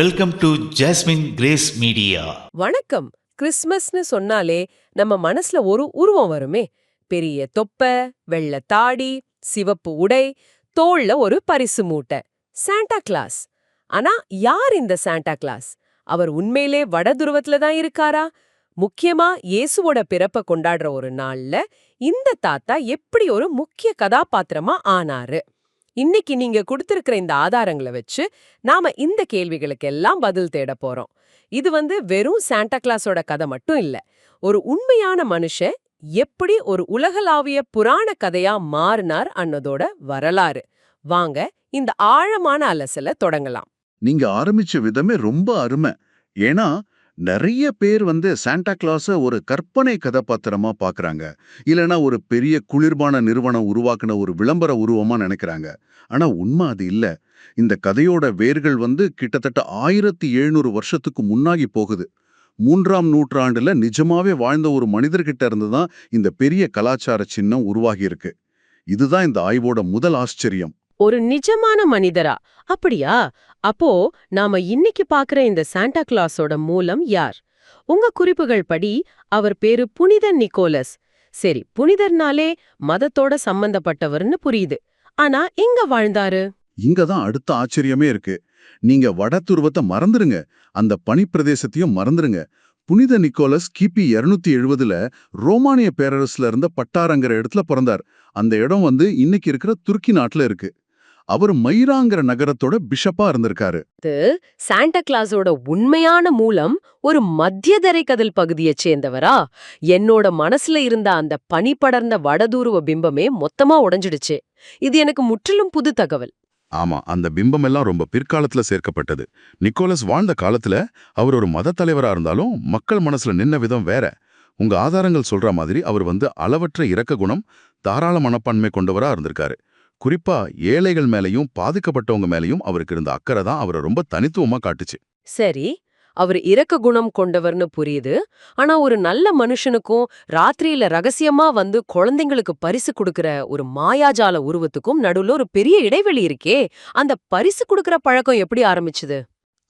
Welcome to Jasmine Grace media வணக்கம். கிறிஸ்மஸ்னு சொன்னாலே நம்ம மனசுல ஒரு உருவம் வருமே. பெரிய தொப்ப வெள்ள தாடி சிவப்பு உடை தோள்ல ஒரு பரிசு மூட்டை. சாண்டா கிளாஸ் ஆனா யார் இந்த சாண்டா கிளாஸ் அவர் உண்மையிலே வட துருவத்துல தான் இருக்காரா? முக்கியமா இயேசுவோட பிறப்ப கொண்டாடுற ஒரு நாள்ல இந்த தாத்தா எப்படி ஒரு முக்கிய கதாபாத்திரமா ஆனாரு? இன்னைக்கு நீங்க கொடுத்திருக்கிற இந்த ஆதாரங்களை வச்சு நாம இந்த கேள்விகளுக்கு எல்லாம் பதில் தேட போறோம். இது வந்து வெறும் சாண்டா கிளாஸோட கதை மட்டும் இல்ல. ஒரு உண்மையான மனுஷன் எப்படி ஒரு உலகளாவிய புராண கதையா மாறினார் அன்னதோட வரலாறு. வாங்க இந்த ஆழமான அலசல தொடங்கலாம். நீங்க ஆரம்பிச்ச விதமே ரொம்ப அருமை. ஏன்னா நிறைய பேர் வந்து சாண்டா கிளாஸை ஒரு கற்பனை கதாபாத்திரமா பாக்குறாங்க. இல்லனா ஒரு பெரிய குளிர்பான நிறுவனம் உருவாக்குன ஒரு விளம்பர உருவமா நினைக்கிறாங்க. ஆனா உண்மை அது இல்ல. இந்த கதையோட வேர்கள் வந்து கிட்டத்தட்ட ஆயிரத்தி எழுநூறு வருஷத்துக்கு முன்னாகி போகுது. மூன்றாம் நூற்றாண்டுல நிஜமாவே வாழ்ந்த ஒரு மனிதர்கிட்ட இருந்து தான் இந்த பெரிய கலாச்சார சின்னம் உருவாகியிருக்கு இதுதான் இந்த ஆய்வோட முதல் ஆச்சரியம். ஒரு நிஜமான மனிதரா? அப்படியா? அப்போ நாம இன்னைக்கு பாக்குற இந்த சாண்டா கிளாஸோட மூலம் யார்? உங்க குறிப்புகள் படி அவர் பேரு புனித நிக்கோலஸ். சரி புனிதர்னாலே மதத்தோட சம்பந்தப்பட்டவர்னு புரியுது. ஆனா எங்க வாழ்ந்தாரு? இங்க தான் அடுத்த ஆச்சரியமே இருக்கு. நீங்க வட துருவத்தை மறந்துருங்க. அந்த பனிப்பிரதேசத்தையும் மறந்துருங்க. புனித நிக்கோலஸ் கிபி 270 எழுபதுல ரோமானிய பேரரசுல இருந்த பட்டாரங்கிற இடத்துல பிறந்தார். அந்த இடம் வந்து இன்னைக்கு இருக்கிற துருக்கி நாட்டுல இருக்கு. அவர் மைராங்கிற நகரத்தோட பிஷப்பா இருந்திருக்காரு. சாண்டா கிளாஸோட உண்மையான மூலம் ஒரு மத்தியதரை கதல் பகுதியைச் சேர்ந்தவரா? என்னோட மனசுல இருந்த அந்த பனி படர்ந்த வடதூருவ பிம்பமே மொத்தமா உடைஞ்சிடுச்சு. இது எனக்கு முற்றிலும் புது தகவல். ஆமா அந்த பிம்பம் எல்லாம் ரொம்ப பிற்காலத்துல சேர்க்கப்பட்டது. நிக்கோலஸ் வாழ்ந்த காலத்துல அவர் ஒரு மத தலைவரா இருந்தாலும் மக்கள் மனசுல நின்ன விதம் வேற. உங்க ஆதாரங்கள் சொல்ற மாதிரி அவர் வந்து அளவற்ற இரக்க குணம் தாராள மனப்பான்மை கொண்டவரா இருந்திருக்காரு. குறிப்பா ஏழைகள் மேலயும் பாதிக்கப்பட்டவங்க மேலயும் அவருக்கு இருந்த அக்கறை தான் அவரை ரொம்ப தனித்துவமா காட்டுச்சு. சரி அவர் இரக்க குணம் கொண்டவர்னு புரியுது. ஆனா ஒரு நல்ல மனுஷனுக்கும் ராத்திரியில ரகசியமா வந்து குழந்தைங்களுக்கு பரிசு கொடுக்கற ஒரு மாயாஜால உருவத்துக்கும் நடுவுல ஒரு பெரிய இடைவெளி இருக்கே. அந்த பரிசு கொடுக்கற பழக்கம் எப்படி ஆரம்பிச்சுது?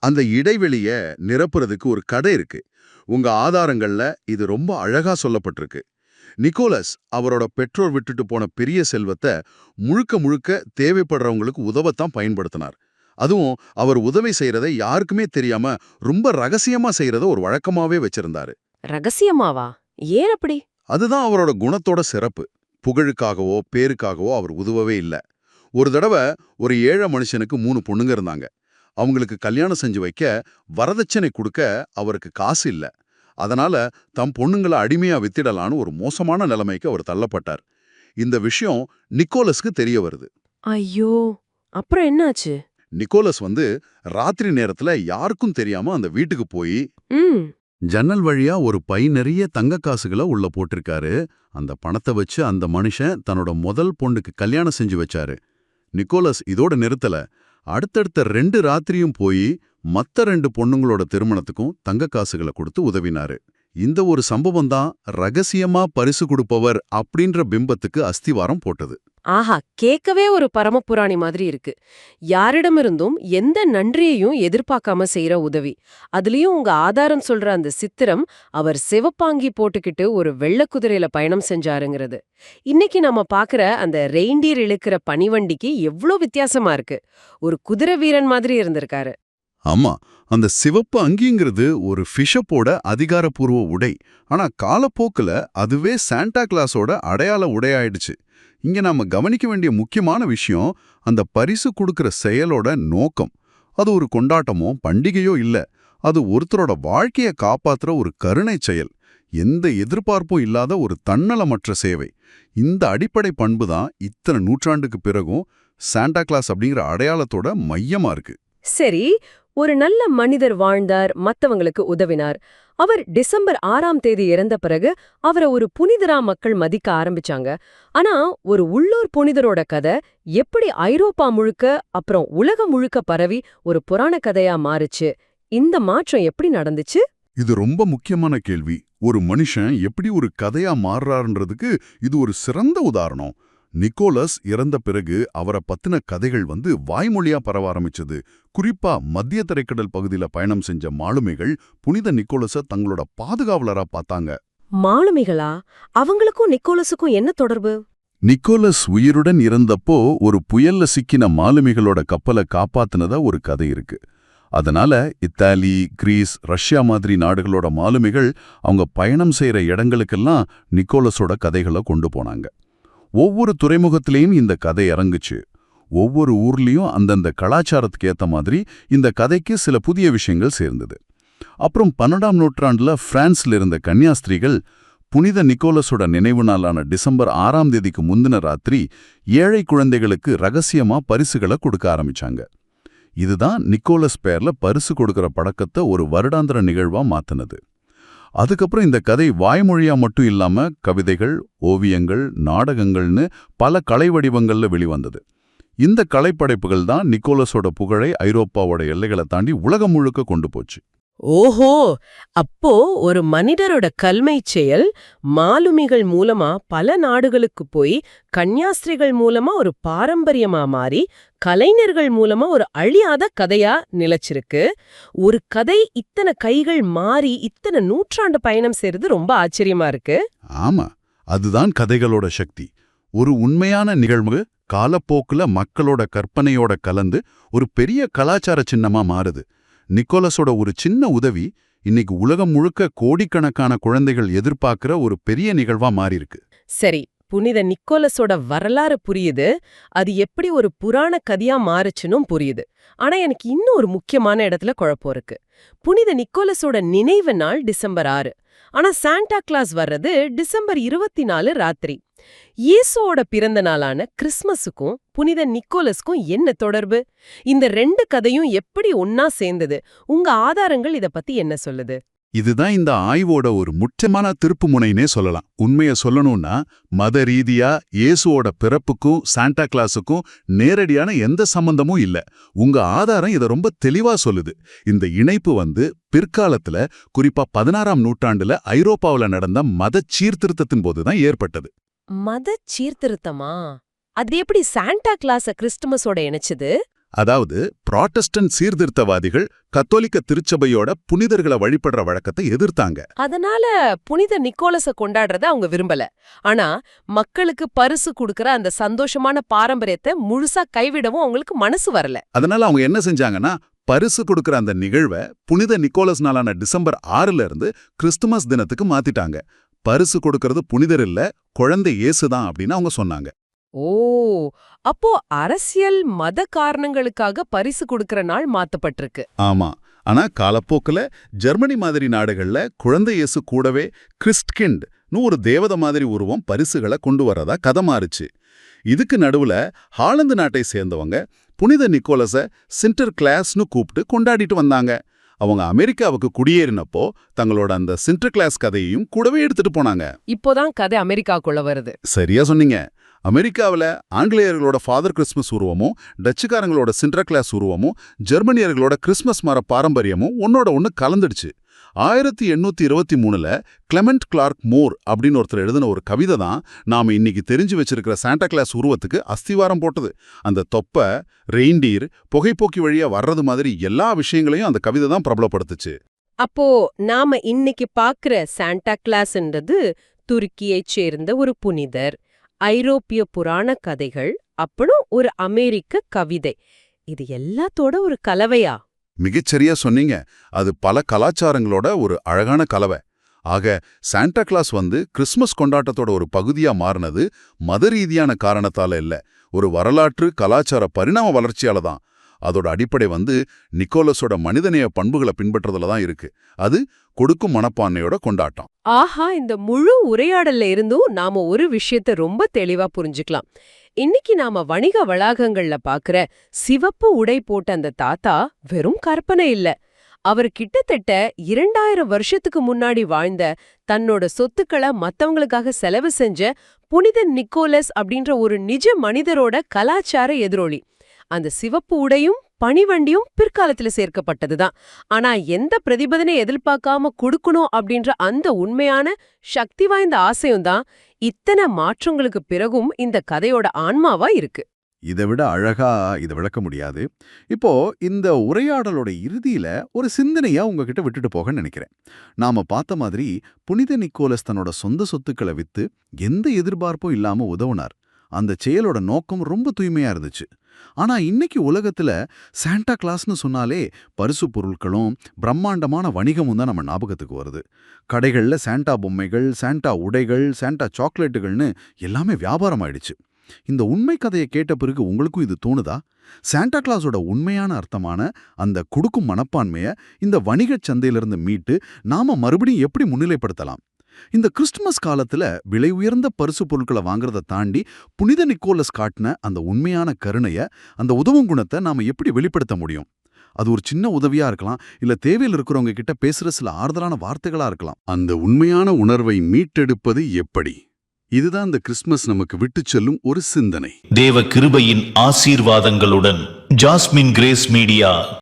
அந்த இடைவெளிய நிரப்புறதுக்கு ஒரு கடை இருக்கு. உங்க ஆதாரங்கள்ல இது ரொம்ப அழகா சொல்லப்பட்டிருக்கு. நிக்கோலஸ் அவரோட பெற்றோர் விட்டுட்டு போன பெரிய செல்வத்தை முழுக்க முழுக்க தேவைப்படுறவங்களுக்கு உதவத்தான் பயன்படுத்தினார். அதுவும் அவர் உதவி செய்யறதை யாருக்குமே தெரியாம ரொம்ப ரகசியமா செய்யறத ஒரு வழக்கமாவே வச்சிருந்தாரு. ரகசியமாவா? ஏன் அப்படி? அதுதான் அவரோட குணத்தோட சிறப்பு. புகழுக்காகவோ பேருக்காகவோ அவர் உதவவே இல்ல. ஒரு தடவை ஒரு ஏழை மனுஷனுக்கு மூணு பொண்ணுங்க இருந்தாங்க. அவங்களுக்கு கல்யாணம் செஞ்சு வைக்க வரதட்சணை கொடுக்க அவருக்கு காசு இல்ல. அதனால தம் பொண்ணுங்களை அடிமையா வித்திடலான்னு ஒரு மோசமான நிலைமைக்கு அவர் தள்ளப்பட்டார். இந்த விஷயம் நிக்கோலஸ்க்கு தெரிய வருது. ஐயோ! அப்புறம் என்னாச்சு? நிக்கோலஸ் வந்து ராத்திரி நேரத்துல யாருக்கும் தெரியாம அந்த வீட்டுக்கு போய் ஜன்னல் வழியா ஒரு பை நிறைய தங்க காசுகளை உள்ள போட்டிருக்காரு. அந்த பணத்தை வச்சு அந்த மனுஷன் தன்னோட முதல் பொண்ணுக்கு கல்யாணம் செஞ்சு வச்சாரு. நிக்கோலஸ் இதோட நிறுத்தல. அடுத்தடுத்த ரெண்டு ராத்திரியும் போய் மத்த ரெண்டு பொண்ணுங்களோட திருமணத்துக்கும் தங்க காசுகளை கொடுத்து உதவினாரு. இந்த ஒரு சம்பவம் தான் ரகசியமா பரிசு கொடுப்பவர் அப்படின்ற பிம்பத்துக்கு அஸ்திவாரம் போட்டது. ஆஹா கேட்கவே ஒரு பரமபுராணி மாதிரி இருக்கு. யாரிடமிருந்தும் எந்த நன்றியையும் எதிர்பார்க்காம செய்யற உதவி. அதுலயும் உங்க ஆதாரம் சொல்ற அந்த சித்திரம் அவர் சிவப்பாங்கி போட்டுக்கிட்டு ஒரு வெள்ள குதிரையில பயணம் செஞ்சாருங்கிறது. இன்னைக்கு நம்ம பாக்குற அந்த ரெயின்டீர் இழுக்கிற பனிவண்டிக்கு எவ்ளோ வித்தியாசமா இருக்கு. ஒரு குதிரை வீரன் மாதிரி இருந்திருக்காரு. ஆமா அந்த சிவப்பு அங்கிங்கிறது ஒரு ஃபிஷப்போட அதிகாரப்பூர்வ உடை. ஆனா காலப்போக்குல அதுவே சாண்டா கிளாஸோட அடையாள உடையாயிடுச்சு. இங்க நாம கவனிக்க வேண்டிய முக்கியமான விஷயம் அந்த பரிசு கொடுக்கிற செயலோட நோக்கம். அது ஒரு கொண்டாட்டமோ பண்டிகையோ இல்ல. அது ஒருத்தரோட வாழ்க்கைய காப்பாத்துற ஒரு கருணை செயல். எந்த எதிர்பார்ப்பும் இல்லாத ஒரு தன்னலமற்ற சேவை. இந்த அடிப்படை பண்பு தான் இத்தனை நூற்றாண்டுக்கு பிறகும் சாண்டா கிளாஸ் அப்படிங்கிற அடையாளத்தோட மையமா இருக்கு. சரி ஒரு நல்ல மனிதர் வாழ்ந்தார் மத்தவங்களுக்கு உதவினார். அவர் டிசம்பர் ஆறாம் தேதி இறந்த பிறகு அவரை ஒரு புனிதரா மக்கள் மதிக்க ஆரம்பிச்சாங்க. ஆனா ஒரு உள்ளூர் புனிதரோட கதை எப்படி ஐரோப்பா முழுக்க அப்புறம் உலகம் முழுக்க பரவி ஒரு புராண கதையா மாறுச்சு? இந்த மாற்றம் எப்படி நடந்துச்சு? இது ரொம்ப முக்கியமான கேள்வி. ஒரு மனுஷன் எப்படி ஒரு கதையா மாறுறாருன்றதுக்கு இது ஒரு சிறந்த உதாரணம். நிக்கோலஸ் இறந்த பிறகு அவரை பத்தின கதைகள் வந்து வாய்மொழியா பரவ ஆரம்பிச்சது. குறிப்பா மத்திய தரைக்கடல் பகுதியில பயணம் செஞ்ச மாலுமிகள் புனித நிக்கோலஸ தங்களோட பாதுகாவலரா பார்த்தாங்க. மாலுமிகளா? அவங்களுக்கும் நிக்கோலஸுக்கும் என்ன தொடர்பு? நிக்கோலஸ் உயிருடன் இருந்தப்போ ஒரு புயல்ல சிக்கின மாலுமிகளோட கப்பலை காப்பாத்துனதா ஒரு கதை இருக்கு. அதனால இத்தாலி கிரீஸ் ரஷ்யா மாதிரி நாடுகளோட மாலுமிகள் அவங்க பயணம் செய்யற இடங்களுக்கெல்லாம் நிக்கோலஸோட கதைகளை கொண்டு போனாங்க. ஒவ்வொரு துறைமுகத்திலையும் இந்த கதை இறங்குச்சு ஒவ்வொரு ஊர்லயும் அந்தந்த கலாச்சாரத்துக்கு ஏத்த மாதிரி இந்த கதைக்கு சில புதிய விஷயங்கள் சேர்ந்தது. அப்புறம் பன்னெண்டாம் நூற்றாண்டுல பிரான்ஸ்ல இருந்த கன்னியாஸ்திரிகள் புனித நிக்கோலஸோட நினைவு நாளான டிசம்பர் ஆறாம் தேதிக்கு முந்தின ராத்திரி ஏழை குழந்தைகளுக்கு ரகசியமா பரிசுகளை கொடுக்க ஆரம்பிச்சாங்க. இதுதான் நிக்கோலஸ் பேர்ல பரிசு கொடுக்கிற பழக்கத்தை ஒரு வருடாந்திர நிகழ்வா மாத்தினது. அதுக்கப்புறம் இந்த கதை வாய்மொழியா மட்டும் இல்லாம கவிதைகள் ஓவியங்கள் நாடகங்கள்னு பல கலை வடிவங்கள்ல வெளிவந்தது. இந்த கலைப்படைப்புகள் தான் நிக்கோலஸோட புகழை ஐரோப்பாவோட எல்லைகளை தாண்டி உலகம் முழுக்க கொண்டு போச்சு. ஓஹோ அப்போ ஒரு மனிதரோட கல்மை செயல் மாலுமிகள் மூலமா பல நாடுகளுக்கு போய் கன்னியாஸ்திரிகள் மூலமா ஒரு பாரம்பரியமா மாறி கலைஞர்கள் மூலமா ஒரு அழியாத கதையா நிலைச்சிருக்கு. ஒரு கதை இத்தனை கைகள் மாறி இத்தனை நூற்றாண்டு பயணம் செய்யறது ரொம்ப ஆச்சரியமா இருக்கு. ஆமா அதுதான் கதைகளோட சக்தி. ஒரு உண்மையான நிகழ்வு காலப்போக்குல மக்களோட கற்பனையோட கலந்து ஒரு பெரிய கலாச்சார சின்னமா மாறுது. நிக்கோலஸோட ஒரு சின்ன உதவி இன்னைக்கு உலகம் முழுக்க கோடிக்கணக்கான குழந்தைகள் எதிர்பார்க்கிற ஒரு பெரிய நிகழ்வா மாறியிருக்கு. சரி புனித நிக்கோலஸோட வரலாறு புரியுது. அது எப்படி ஒரு புராண கதையா மாறுச்சுன்னும் புரியுது. ஆனா எனக்கு இன்னும் ஒரு முக்கியமான இடத்துல குழப்பம் இருக்கு. புனித நிக்கோலஸோட நினைவு நாள் டிசம்பர் ஆறு. ஆனா சாண்டா கிளாஸ் வர்றது டிசம்பர் இருபத்தி நாலு ராத்திரி. இயேசுவோட பிறந்த நாளான கிறிஸ்மஸுக்கும் புனித நிக்கோலஸ்க்கும் என்ன தொடர்பு? இந்த ரெண்டு கதையும் எப்படி ஒன்னா சேர்ந்தது? உங்க ஆதாரங்கள் இத பத்தி என்ன சொல்லுது? இதுதான் இந்த ஆய்வோட ஒரு முக்கியமான திருப்புமுனைனே சொல்லலாம். உண்மைய சொல்லணும்னா மத ரீதியா இயேசுவோட பிறப்புக்கும் சாண்டா கிளாஸுக்கும் நேரடியான எந்த சம்பந்தமும் இல்ல. உங்க ஆதாரம் இத ரொம்ப தெளிவா சொல்லுது. இந்த இணைப்பு வந்து பிற்காலத்துல குறிப்பா பதினாறாம் நூற்றாண்டுல ஐரோப்பாவுல நடந்த மத சீர்திருத்தத்தின் போதுதான் ஏற்பட்டது. மத சீர்திருத்தமா? அது எப்படி சாண்டா கிளாஸ கிறிஸ்துமஸோட இணைச்சது? அதாவது புராட்டஸ்டன்ட் சீர்திருத்தவாதிகள் கத்தோலிக்க திருச்சபையோட புனிதர்களை வழிபடுற வழக்கத்தை எதிர்த்தாங்க. அதனால புனித நிக்கோலஸ கொண்டாடுறத அவங்க விரும்பல. ஆனா மக்களுக்கு பரிசு கொடுக்கற அந்த சந்தோஷமான பாரம்பரியத்தை முழுசா கைவிடவும் அவங்களுக்கு மனசு வரல. அதனால அவங்க என்ன செஞ்சாங்கன்னா பரிசு கொடுக்கிற அந்த நிகழ்வை புனித நிக்கோலஸ் நாளான டிசம்பர் ஆறுல இருந்து கிறிஸ்துமஸ் தினத்துக்கு மாத்திட்டாங்க. பரிசு கொடுக்கறது புனிதர் இல்ல குழந்தை இயேசுதான் அப்படின்னு அவங்க சொன்னாங்க. ஓ! அப்போ அரசியல் மத காரணங்களுக்காக பரிசு கொடுக்கற நாள் மாத்தப்பட்டிருக்கு. ஆமா. ஆனா காலப்போக்குல ஜெர்மனி மாதிரி நாடுகள்ல குழந்தை இயேசு கூடவே கிறிஸ்ட்கிண்ட்னு ஒரு தேவத மாதிரி உருவம் பரிசுகளை கொண்டு வரதா கதை மாறுச்சு. இதுக்கு நடுவுல ஹாலந்து நாட்டை சேர்ந்தவங்க புனித நிக்கோலஸ சின்டர் கிளாஸ்னு கூப்பிட்டு கொண்டாடிட்டு வந்தாங்க. அவங்க அமெரிக்காவுக்கு குடியேறினப்போ தங்களோட அந்த சின்டர் கிளாஸ் கதையையும் கூடவே எடுத்துட்டு போனாங்க. இப்போதான் கதை அமெரிக்காக்குள்ள வருது. சரியா சொன்னீங்க. அமெரிக்காவில் ஆங்கிலேயர்களோட ஃபாதர் கிறிஸ்மஸ் உருவமும் டச்சுக்காரங்களோட சின்ட்ரா கிளாஸ் உருவமும் ஜெர்மனியர்களோட கிறிஸ்மஸ் மர பாரம்பரியமும் ஒன்னோட ஒன்று கலந்துடுச்சு. ஆயிரத்தி எண்ணூத்தி இருபத்தி மூணுல கிளமெண்ட் கிளார்க் மோர் அப்படின்னு ஒருத்தர் எழுதின ஒரு கவிதை தான் நாம இன்னைக்கு தெரிஞ்சு வச்சிருக்கிற சாண்டா கிளாஸ் உருவத்துக்கு அஸ்திவாரம் போட்டது. அந்த தொப்பை ரெயின்டீர் புகைப்போக்கி வழியா வர்றது மாதிரி எல்லா விஷயங்களையும் அந்த கவிதை தான் பிரபலப்படுத்துச்சு. அப்போ நாம இன்னைக்கு பாக்குற சாண்டா கிளாஸ்ன்றது துருக்கியைச் சேர்ந்த ஒரு புனிதர். ஐரோப்பிய புராண கதைகள் அப்புறம் ஒரு அமெரிக்க கவிதை. இது எல்லாத்தோட ஒரு கலவையா? மிகச்சரியா சொன்னீங்க. அது பல கலாச்சாரங்களோட ஒரு அழகான கலவை. ஆக சாண்டா கிளாஸ் வந்து கிறிஸ்மஸ் கொண்டாட்டத்தோட ஒரு பகுதியா மாறினது மத ரீதியான காரணத்தால இல்ல. ஒரு வரலாற்று கலாச்சார பரிணாம வளர்ச்சியால தான். அதோட அடிப்படை வந்து நிக்கோலஸோட மனிதநேய பண்புகளை பின்பற்றதுல தான் இருக்கு. அது கொடுக்கும் மனப்பான்மையோட கொண்டாட்டம். ஆஹா இந்த முழு உரையாடல்ல இருந்தும் நாம ஒரு விஷயத்த ரொம்ப தெளிவா புரிஞ்சுக்கலாம். இன்னைக்கு நாம வணிக வளாகங்கள்ல பாக்குற சிவப்பு உடை போட்ட அந்த தாத்தா வெறும் கற்பனை இல்ல. அவர் கிட்டத்தட்ட இரண்டாயிரம் வருஷத்துக்கு முன்னாடி வாழ்ந்த தன்னோட சொத்துக்களை மத்தவங்களுக்காக செலவு செஞ்ச புனித நிக்கோலஸ் அப்படின்ற ஒரு நிஜ மனிதரோட கலாச்சார எதிரொலி. அந்த சிவப்பு உடையும் பனிவண்டியும் பிற்காலத்துல சேர்க்கப்பட்டதுதான். ஆனா எந்த பிரதிபதனை எதிர்பார்க்காம கொடுக்கணும் அப்படின்ற அந்த உண்மையான சக்தி வாய்ந்த ஆசையும் தான் இத்தனை மாற்றங்களுக்கு பிறகும் இந்த கதையோட ஆன்மாவா இருக்கு. இதை விட அழகா இதை விளக்க முடியாது. இப்போ இந்த உரையாடலோட இறுதியில ஒரு சிந்தனையா உங்ககிட்ட விட்டுட்டு போக நினைக்கிறேன். நாம பார்த்த மாதிரி புனித நிக்கோலஸ் தன்னோட சொந்த சொத்துக்களை வித்து எந்த எதிர்பார்ப்பும் இல்லாம உதவுனார். அந்த செயலோட நோக்கம் ரொம்ப தூய்மையா இருந்துச்சு. ஆனா இன்னைக்கு உலகத்துல சாண்டா கிளாஸ்னு சொன்னாலே பரிசு பொருட்களும் பிரம்மாண்டமான வணிகமும் தான் நம்ம ஞாபகத்துக்கு வருது. கடைகள்ல சாண்டா பொம்மைகள் சாண்டா உடைகள் சாண்டா சாக்லேட்டுகள்னு எல்லாமே வியாபாரம் ஆயிடுச்சு இந்த உண்மை கதையை கேட்ட பிறகு உங்களுக்கும் இது தோணுதா? சாண்டா கிளாஸோட உண்மையான அர்த்தமான அந்த கொடுக்கும் மனப்பான்மைய இந்த வணிகச் சந்தையிலிருந்து மீட்டு நாம மறுபடியும் எப்படி முன்னிலைப்படுத்தலாம்? இந்த கிறிஸ்துமஸ் காலத்துல விலை உயர்ந்த பரிசு பொருட்களை வாங்குறத தாண்டி புனித நிக்கோலஸ் காட்டின அந்த உண்மையான கருணைய அந்த உதவும் குணத்தை நாம எப்படி வெளிப்படுத்த முடியும்? அது ஒரு சின்ன உதவியா இருக்கலாம் இல்ல தேவையில் இருக்கிறவங்க கிட்ட பேசுற சில ஆறுதலான வார்த்தைகளா இருக்கலாம். அந்த உண்மையான உணர்வை மீட்டெடுப்பது எப்படி? இதுதான் இந்த கிறிஸ்துமஸ் நமக்கு விட்டுச் செல்லும் ஒரு சிந்தனை. தேவ கிருபையின் ஆசீர்வாதங்களுடன் ஜாஸ்மின் கிரேஸ் மீடியா